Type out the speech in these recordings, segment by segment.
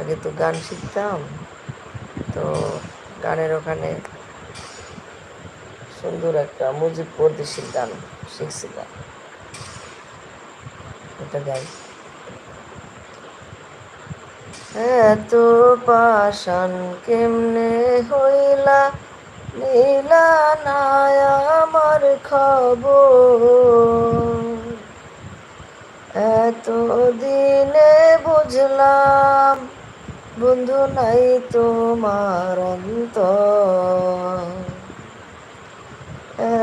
আগে তো গান শিখতাম। তো গানের ওখানে সুন্দর একটা মুজিব পরদেশির গান শিখছিলাম। এটা গাই এত পাশান কেমনে হইলা? নীলা নাই আমার খবর। এত দিনে বুঝলাম বন্ধু নাই তোমার অন্তর।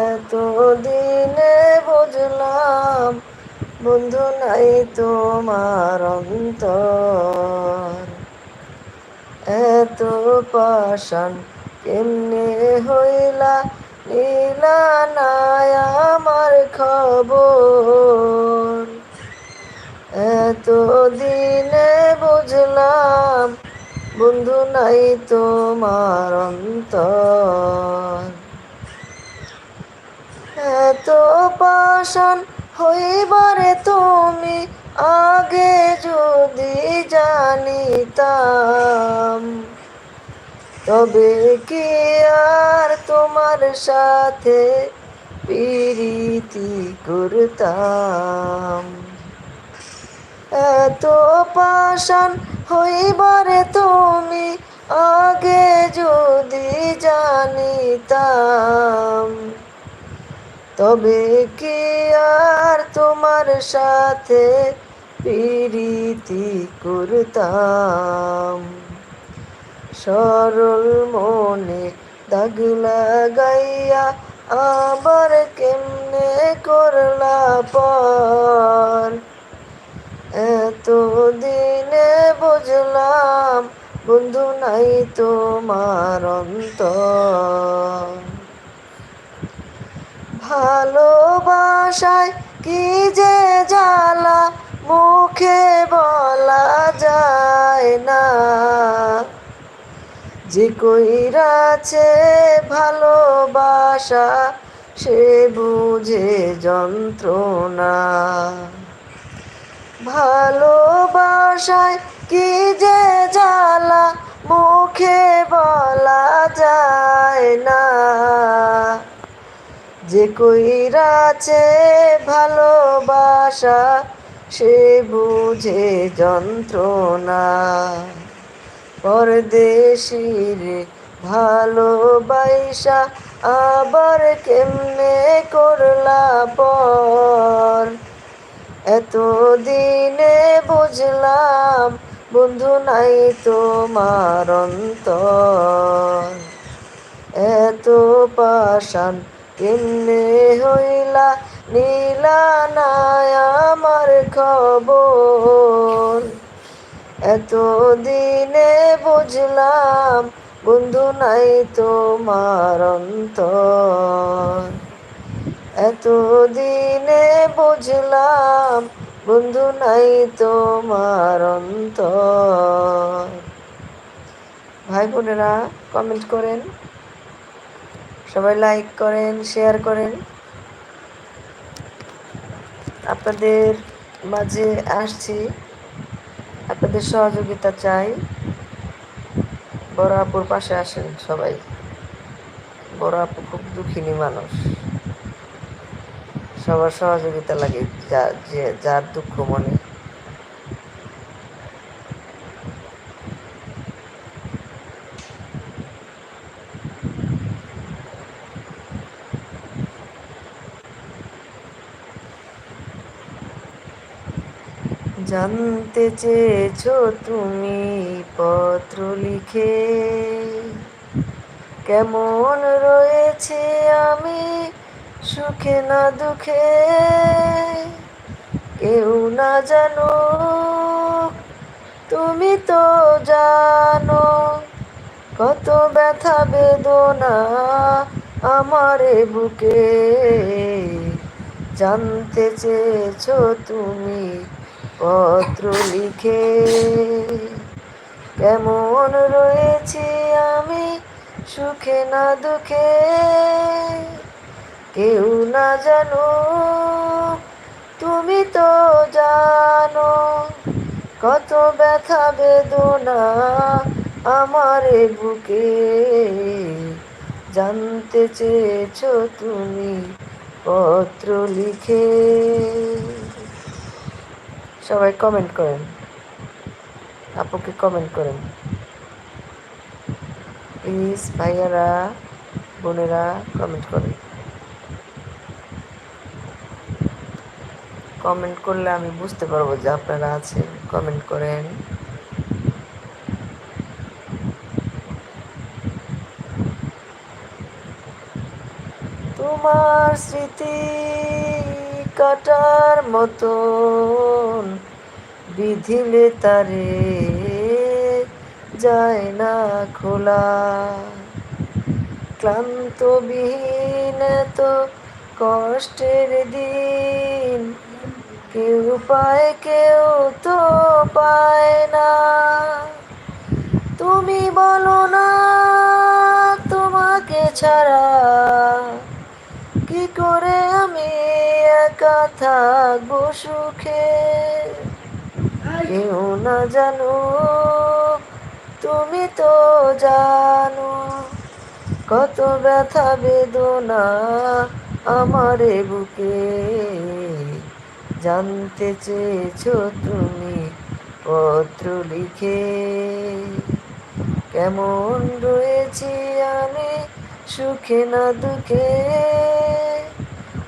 এত দিনে বুঝলাম বন্ধু নাই তোমার অন্তর। এত পাশান কেমনে হইলা নীলা নাই আমার খবর? এত দিনে বুঝলাম বন্ধু নাই তোমার অন্তর। এত পাশান হইবারে তুমি আগে যদি জানিতাম, তবে কি আর তোমার সাথে প্রীতি করতাম? এত পাশান হইবারে তুমি আগে যদি জানিতাম। তবে কি আর তোমার সাথে প্রীতি করতাম? সরল মনে দাগ লাগাইয়া আবার কেমনে করলা পর? এত দিনে বুঝলাম বন্ধু নাই তোমার অন্তর। ভালোবাসায় কি যে জ্বালা, মুখে বলা যায় না। যে কইরাছে ভালোবাসা, সে বুঝে যন্ত্রণা। ভালোবাসায় কি যে জ্বালা, মুখে বলা যায় না। যে কইরাছে ভালোবাসা, সে বুঝে যন্ত্রণা। পরদেশির ভালোবাসা আবার কেমনে করলা পর? এত দিনে বুঝলাম বন্ধু নাই তোমার অন্তর। এত পাশান কেমনে হইলা নীলা নাই আমার খবর। এত দিনে বুঝলাম বন্ধু নাই তোমার অন্তর। এত দিনে বুঝলাম বন্ধু নাই তোমার অন্তর। ভাই বোনেরা কমেন্ট করেন। সবাই লাইক করেন শেয়ার করেন। আপনাদের মাঝে আসছি। আপনাদের সহযোগিতা চাই। বড় আপুর পাশে আসেন সবাই। বড় আপু খুব দুঃখিনী মানুষ। সবার সহযোগিতা লাগে, যা, যে, যার দুঃখ মনে। জানতে চেয়েছ তুমি পত্র লিখে। কেমন রয়েছে আমি সুখে না দুঃখে কেউ না জানো। তুমি তো জানো কত ব্যথা বেদনা আমারে বুকে। জানতে চেয়েছ তুমি পত্র লিখে। কেমন রয়েছি আমি সুখে না দুঃখে? কেউ না জানো, তুমি তো জানো কত ব্যথা বেদনা আমার বুকে। জানতে চেয়েছ তুমি পত্র লিখে। সবাই কমেন্ট করেন। আপুকে কমেন্ট করেন। প্লিজ ভাইয়ারা, বোনেরা কমেন্ট করেন। কমেন্ট করলে আমি বুঝতে পারব যে আপনারা আছেন। কমেন্ট করেন। তোমার স্মৃতি কাটার মতন বিধিলে তারে যায় না খোলা। ক্লান্ত বিহীন তো কষ্টের দিন কেউ পায়, কেউ তো পায় না। তুমি বলো না, তোমাকে ছাড়া কি করে আমি একা থাকব সুখে? কেউ না জানো তুমি তো জানো কত ব্যথা বেদনা আমারে বুকে। জানতে চেয়েছ তুমি পত্র লিখে? কেমন রয়েছি আমি সুখে না দুঃখে?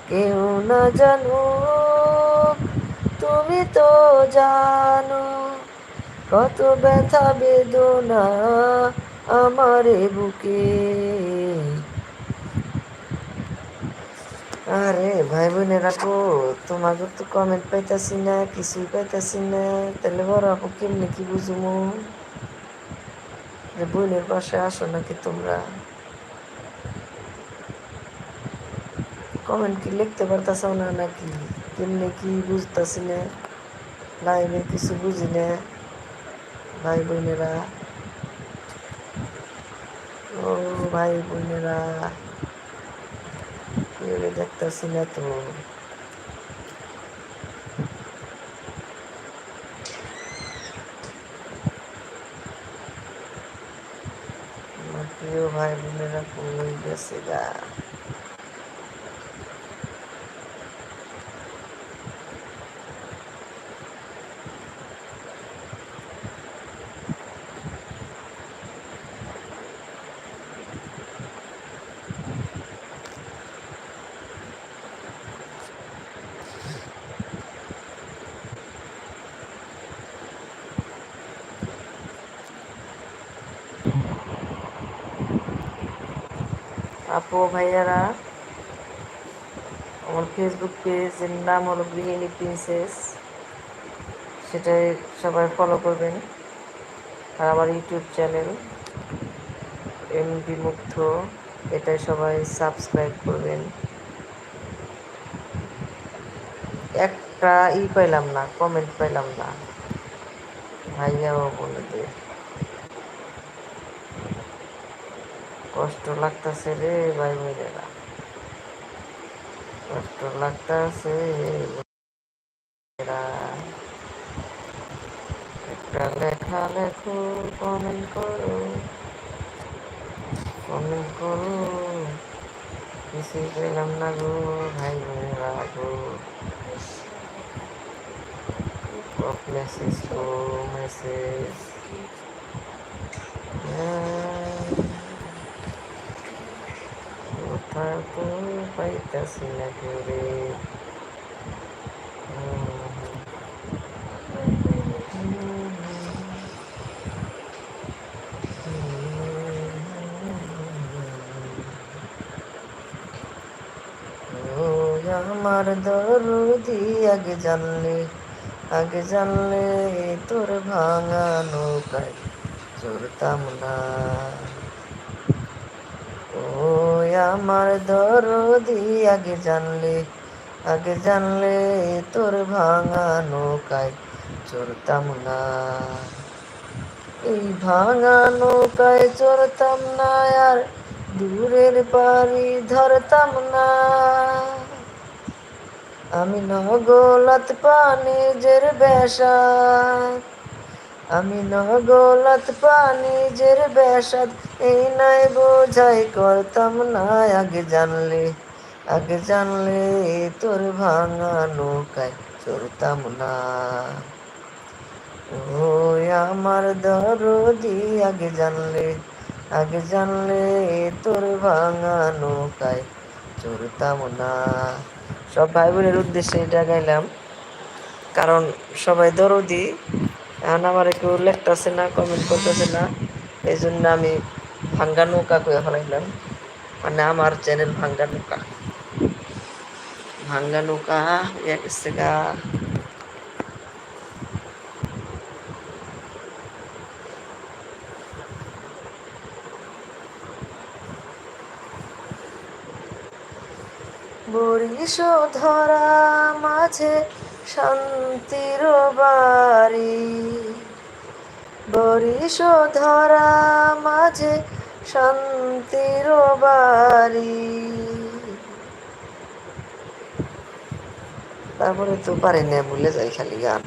কেউ না জানো, তুমি তো জানো কত ব্যথা বেদনা আমার বুকে। আরে ভাই বোনেরা কো তোমাকে তো কমেন্ট পাইতাছি না, কিছুই পাইতাছি না। তাহলে বড় আপু কেমনি কি বুঝুমু? যে বোনের পাশে আসো নাকি তোমরা? কমেন্ট কি লিখতে পারতাছো না নাকি? কেমনি কি বুঝতেছি না? লাইভে কিছু বুঝি না ভাই বোনেরা ও ভাই বোনেরা কেউ দেখতেছি না তো। প্রিয় ভাই বোনেরা কই গেছে গা? আপু, ভাইয়ারা, আমার ফেসবুক পেজের নাম হলো গৃহিণী প্রিন্সেস সেটাই সবাই ফলো করবেন। আর আমার ইউটিউব চ্যানেল এমবি মুগ্ধ, এটাই সবাই সাবস্ক্রাইব করবেন। একটা ই পাইলাম না কমেন্ট পাইলাম না। ভাইয়া ও বোনদের কষ্ট লাগতেছে রে ভাই বোনেরা। কষ্ট লাগতেছে একটা লেখা লেখো কমেন্ট করো কমেন্ট করো। কিছুই পেলাম না গো ভাই বোনেরা গো। মেসেজ গো মেসেজ কোথাও তো পাইতাছি না কেউ রে আমার দরদি আগে জানলে আগে জানলে তোর ভাঙা নৌকায় চড়তাম না। আমার দরদি, আগে জানলে আগে জানলে তোর ভাঙা নৌকায় চড়তাম না। এই ভাঙা নৌকায় চড়তাম না আর দূরের পারি ধরতাম না। আমি নগলাত পানি জের বেশা আমি নগলাত পানি জের বেসাদ এই নাই বোঝাই করতাম না, আগে জানলে আগে জানলে তোর ভাঙা নৌকায় চড়তাম না। ওই আমার দরদি আগে জানলে আগে জানলে তোর ভাঙা নৌকায় চড়তাম না। সব ভাই বোনের উদ্দেশ্যে এটা গাইলাম, কারণ সবাই দরদি এখন আমার কেউ লেখতেছে না কমেন্ট করতেছে না এই জন্য আমি ভাঙ্গা নৌকা করে ফেলাইলাম। মানে আমার চ্যানেল ভাঙ্গা নৌকা। ভাঙ্গা নৌকা এক গা। বরিশ ধরা মাঝে শান্তির বাড়ি। বরিশ ধরা মাঝে শান্তির বাড়ি। তারপরে তো পারি না, ভুলে যাই খালি গান।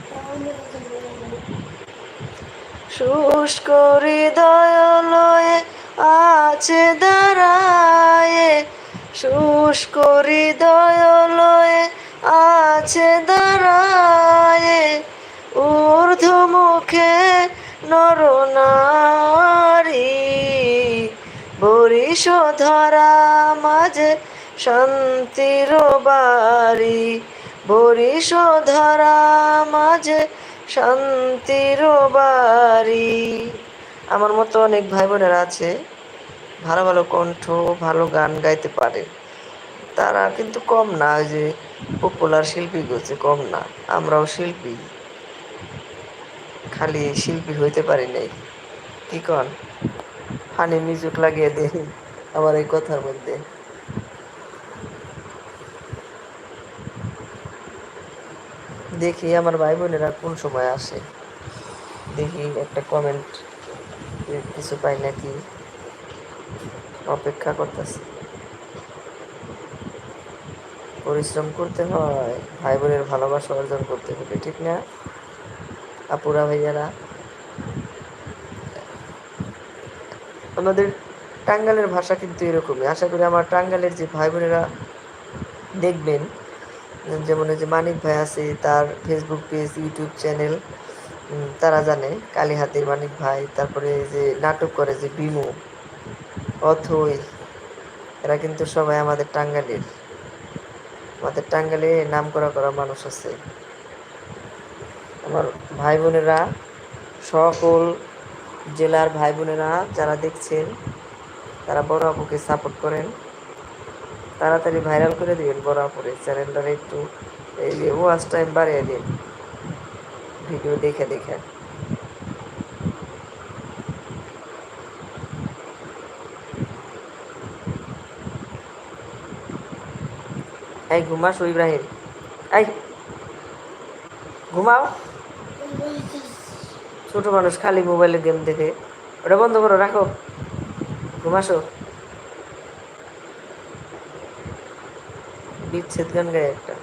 শুষ্ক হৃদয় আছে দাঁড়ায়, শুষ্ক হৃদয় লয়ে আছে দাঁড়ায় ঊর্ধ্ব মুখে নরনারী বরিশ ধরা মাঝে শান্তির বাড়ি। বরিশ ধরা মাঝে শান্তির বাড়ি। আমার মতো অনেক ভাই বোনেরা আছে, ভালো ভালো কণ্ঠ, ভালো গান গাইতে পারে। তারা কিন্তু কম না যে পপুলার শিল্পী করছে কম না। আমরাও শিল্পী। খালি শিল্পী হইতে পারি নাই। কি কন? ফানি মিউজিক লাগিয়ে দে আমার এই কথার মধ্যে। দেখি আমার ভাই বোনেরা কোন সময় আসে। দেখি একটা কমেন্ট কিছু পাই নাকি। অপেক্ষা করতেছি। পরিশ্রম করতে হয় ভাই বোনের ভালোবাসা অর্জন করতে হবে, ঠিক না? আপুরা, ভাইয়ারা? আমাদের টাঙ্গালের ভাষা কিন্তু এরকমই। আশা করি আমার টাঙ্গালের যে ভাই বোনেরা দেখবেন, যেমন যে মানিক ভাই আছে, তার ফেসবুক পেজ ইউটিউব চ্যানেল তারা জানে, কালীহাতির মানিক ভাই, তারপরে যে নাটক করে যে বিমু, অথই, এরা কিন্তু সবাই আমাদের টাঙ্গালের। আমাদের টাঙ্গালে নাম করা করা মানুষ আছে। আমার ভাই বোনেরা সকল জেলার ভাই বোনেরা যারা দেখছেন, তারা বড় আপুকে সাপোর্ট করেন। তাড়াতাড়ি ভাইরাল করে দিবেন বড় আপুরে চ্যানেলটারে একটু, এই ওয়াচ টাইম বাড়িয়ে দিন। ভিডিও দেখে দেখে। এই ঘুমাস ইব্রাহিম। এই, ঘুমাও। ছোট মানুষ খালি মোবাইলে গেম দেখে। ওটা বন্ধ করো, রাখো। ঘুমাসো বিচ্ছেদ গান গায়ে একটা।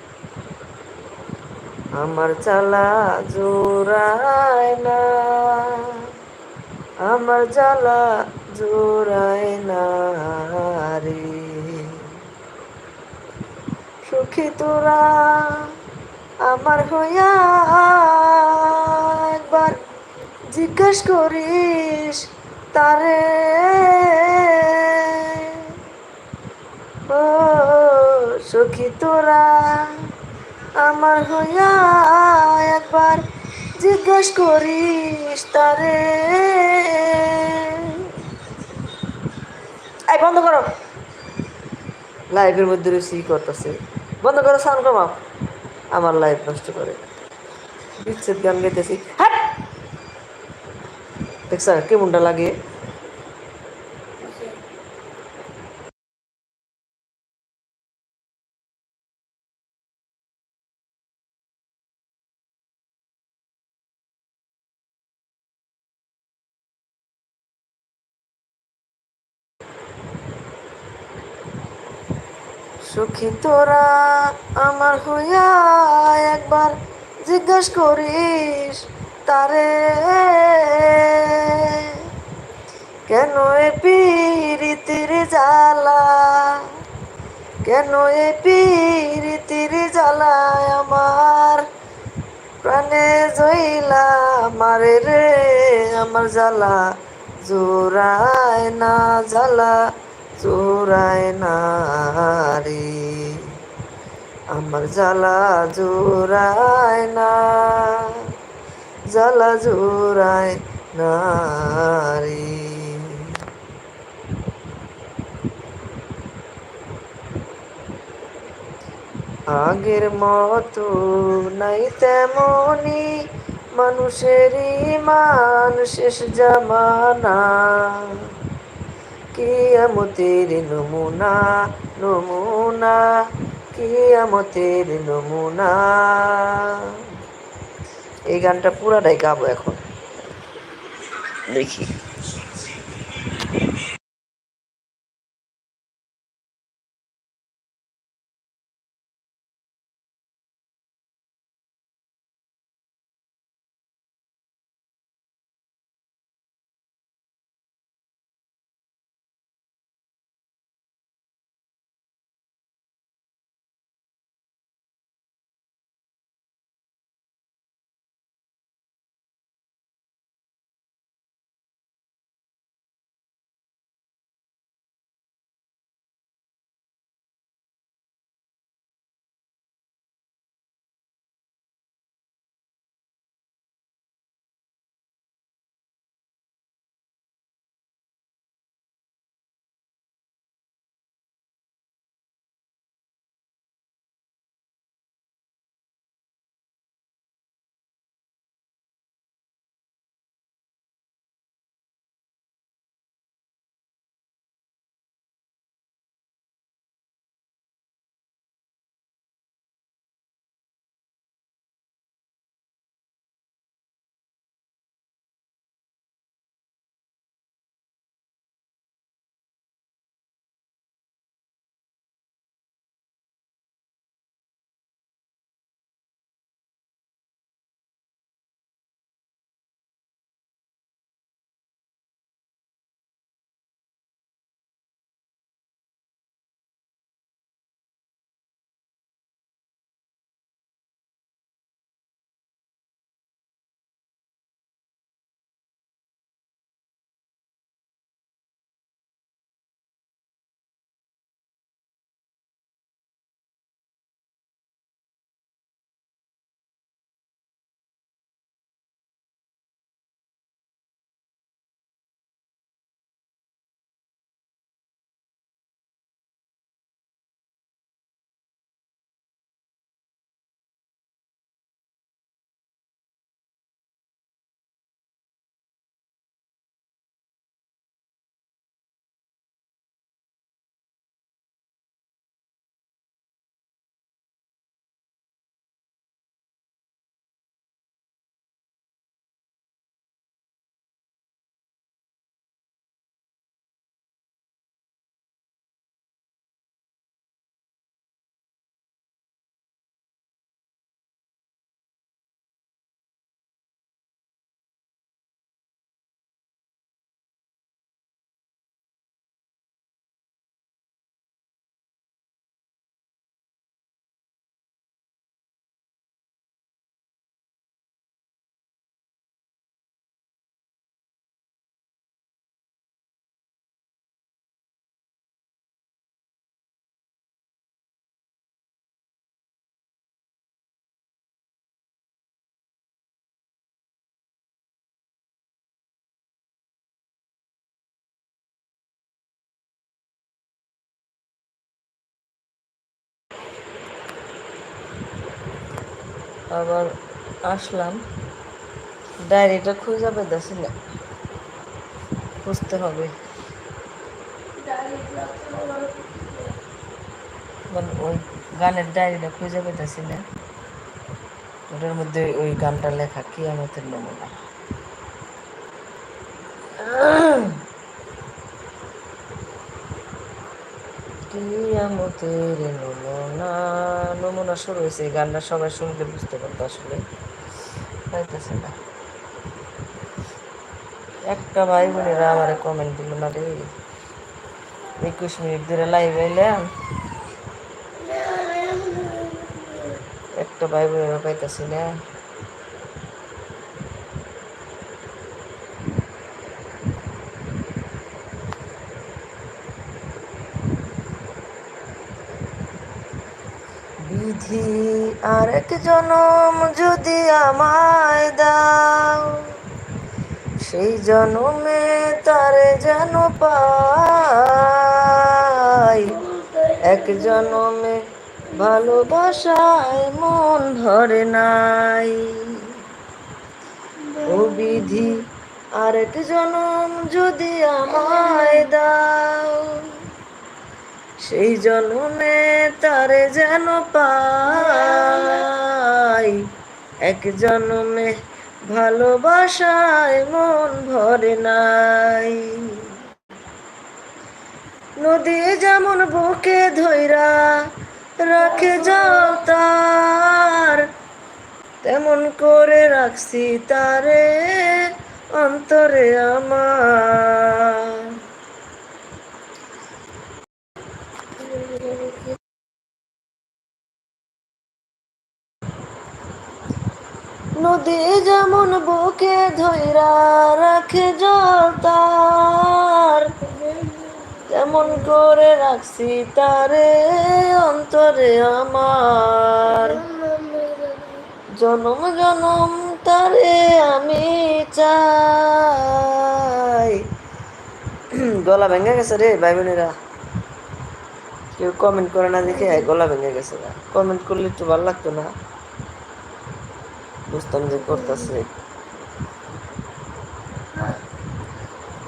আমার চালা জোড়ায় না। আমার জ্বালা জোড়ায় না রে। সুখী তোরা আমার হইয়া একবার জিজ্ঞেস করিস তারে। ও সখী তোরা আমার হইয়া একবার জিজ্ঞেস করিস তারে। এই বন্ধ করো। লাইভের মধ্যে রয়েছি করতেছে। বন্ধ করো সাউন্ড কমাও। আমার লাইফ নষ্ট করে। বিচ্ছেদ গান গাইতেছি। হ্যাঁ দেখছ কেমনটা লাগে? সুখী তোরা আমার হইয়া একবার জিজ্ঞাস করিস, তারে কেন এ পীরিতির জ্বালা? কেন এ পীরিতির জ্বালায় আমার প্রাণে জইলা? মারে রে, আমার জ্বালা জোড়ায় না জ্বালা। জোড়ায় না রে আমার জ্বালা জোড়ায় না, জ্বালা জোড়ায় না রে আগের মতো নাই তেমনি মানুষেরই মান শেষ জামানা। কিয়ামতের নমুনা নমুনা কিয়ামতের নমুনা। এই গানটা পুরাটাই গাবো এখন। দেখি। আবার আসলাম। ডায়েরিটা খুঁজে পেতেছি না। খুঁজতে হবে। মানে ওই গানের ডায়েরিটা খুঁজে পেতেছি না। ওটার মধ্যে ওই গানটা লেখা কি আমাদের নমুনা। কিয়ামতের নমুনা নমুনা শুরু হয়েছে, এই গানটা সবাই শুনলে বুঝতে পারতো আসলে। পাইতেছে না। একটা ভাই বোনেরা আমার কমেন্ট দিল, না রে, একুশ মিনিট ধরে লাইভ এলাম একটা ভাই বোনেরা পাইতেছি না। বিধি আরেক জনম যদি আমায় দাও। সেই জনমে তারে যেন পাই। এক জনমে ভালোবাসায় মন ভরে নাই। ও বিধি, আরেক জনম যদি আমায় দাও। সেই জন্মে তারে যেন পাই। এক জন্মে ভালোবাসায় মন ভরে নাই। নদী যেমন বুকে ধৈরা রাখে যাও তার, তেমন করে রাখছি তারে অন্তরে আমার নদী যেমন বুকে ধৈরা রাখে জল তার তেমন করে রাখছি তারে অন্তরে আমার। জনম জনম তারে আমি চাই। গলা ভেঙে গেছে রে ভাই বোনেরা কেউ কমেন্ট করে না দেখে গলা ভেঙে গেছে কমেন্ট করলে একটু ভালো লাগতো না। বুঝতাম যে করতেছে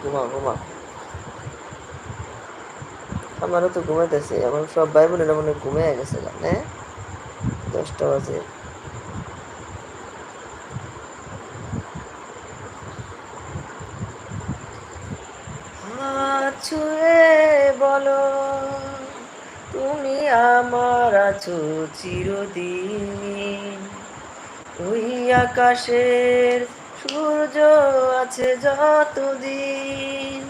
ঘুমা ঘুমা আমারও তো ঘুমাইতেছে আমার সব ভাই বোনেরা মনে ঘুমিয়ে গেছে হ্যাঁ দশটা বাজে ছুঁয়ে বলো, তুমি আমার আছো চিরদিন। ওই আকাশের সূর্য আছে যতদিন।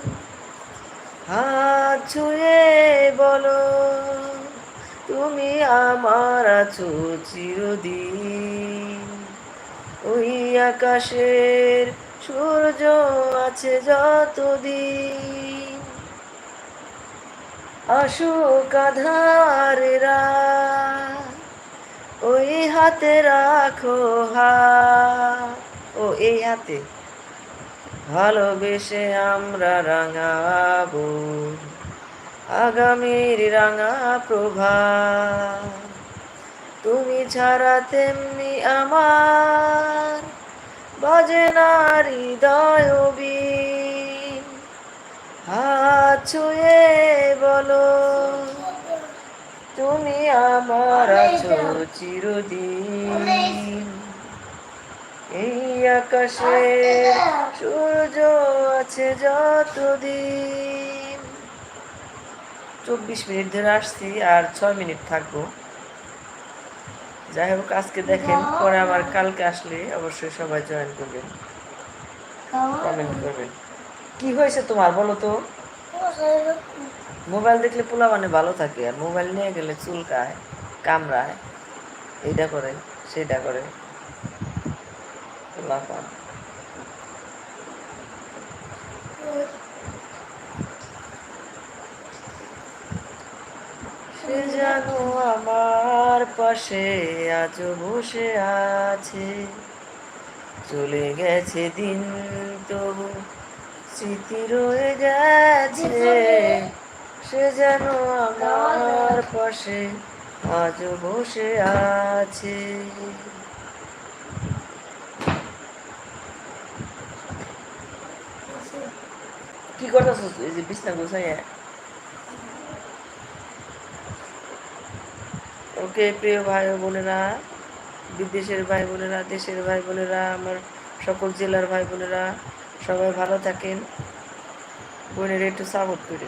হাত ছুঁয়ে বলো, তুমি আমার আছো চিরদিন। ওই আকাশের সূর্য আছে যতদিন। অশোক আধারেরা ওই হাতে রাখো হা ও, এই হাতে। ভালোবেসে আমরা রাঙাবো আগামীর রাঙা প্রভা তুমি ছাড়া তেমনি আমার বাজে না হৃদয় হাত ছুঁয়ে বলো। তুমি আমার আছো চিরদিন। এই আকাশে সূর্য আছে যতদিন। চব্বিশ মিনিট ধরে আসছি আর ছয় মিনিট থাকব। যাই হোক আজকে দেখেন পরে আবার কালকে আসলে অবশ্যই সবাই জয়েন করবেন। কমেন্ট করবেন। কি হয়েছে তোমার বলো তো? মোবাইল দেখলে পোলা মানে ভালো থাকে, আর মোবাইল নিয়ে গেলে চুলকায়, কামড়ায় এইটা করে সেটা করে। সে যেন আমার পাশে আজ বসে আছে। চলে গেছে দিন তবু, স্মৃতি রয়ে গেছে। সে যেন আমার পাশে আজ বসে আছে। কি করতেছ এই যে বিছনা গোছাইয়া। ওকে প্রিয় ভাই বোনেরা, বিদেশের ভাই বোনেরা, দেশের ভাই বোনেরা, আমার সকল জেলার ভাই বোনেরা, সবাই ভালো থাকেন। বোনের একটু সাপোর্ট করে।